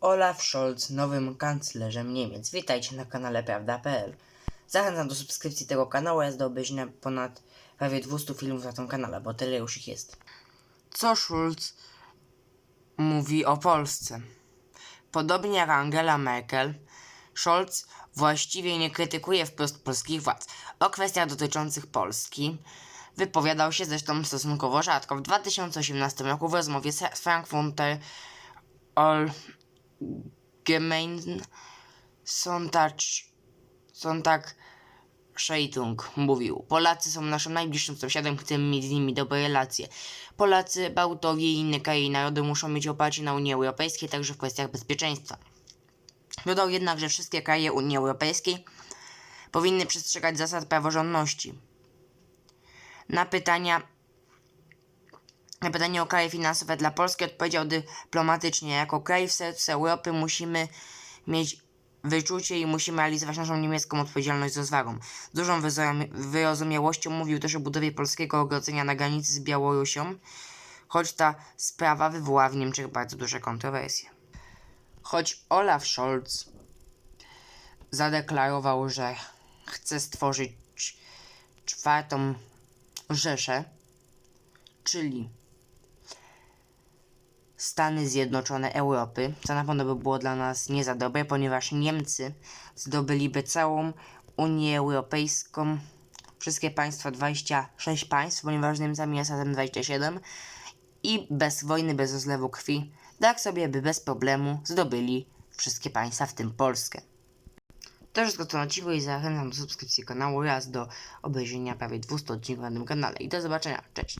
Olaf Scholz nowym kanclerzem Niemiec. Witajcie na kanale Prawda.pl. Zachęcam do subskrypcji tego kanału oraz do obejrzenia ponad prawie 200 filmów na tym kanale, bo tyle już ich jest. Co Schulz mówi o Polsce? Podobnie jak Angela Merkel, Scholz właściwie nie krytykuje wprost polskich władz. O kwestiach dotyczących Polski wypowiadał się zresztą stosunkowo rzadko. W 2018 roku w rozmowie z Frankfurter Allgemeinen Sonntag, Sonntag Zeitung mówił: Polacy są naszym najbliższym sąsiadem, chcemy mieć z nimi dobre relacje. Polacy, Bałtowie i inne kraje i narody muszą mieć oparcie na Unii Europejskiej, także w kwestiach bezpieczeństwa. Dodał jednak, że wszystkie kraje Unii Europejskiej powinny przestrzegać zasad praworządności. Na pytania na pytanie o kraje finansowe dla Polski odpowiedział dyplomatycznie. Jako kraj w sercu Europy musimy mieć wyczucie i musimy realizować naszą niemiecką odpowiedzialność z rozwagą. Z dużą wyrozumiałością mówił też o budowie polskiego ogrodzenia na granicy z Białorusią, choć ta sprawa wywołała w Niemczech bardzo duże kontrowersje. Choć Olaf Scholz zadeklarował, że chce stworzyć czwartą Rzeszę, czyli Stany Zjednoczone Europy, co na pewno by było dla nas nie za dobre, ponieważ Niemcy zdobyliby całą Unię Europejską, wszystkie państwa, 26 państw, ponieważ z Niemcami jest razem 27 i bez wojny, bez rozlewu krwi, tak sobie by bez problemu zdobyli wszystkie państwa, w tym Polskę. To wszystko co na odcinku i zachęcam do subskrypcji kanału oraz do obejrzenia prawie 200 odcinków na tym kanale. I do zobaczenia, cześć!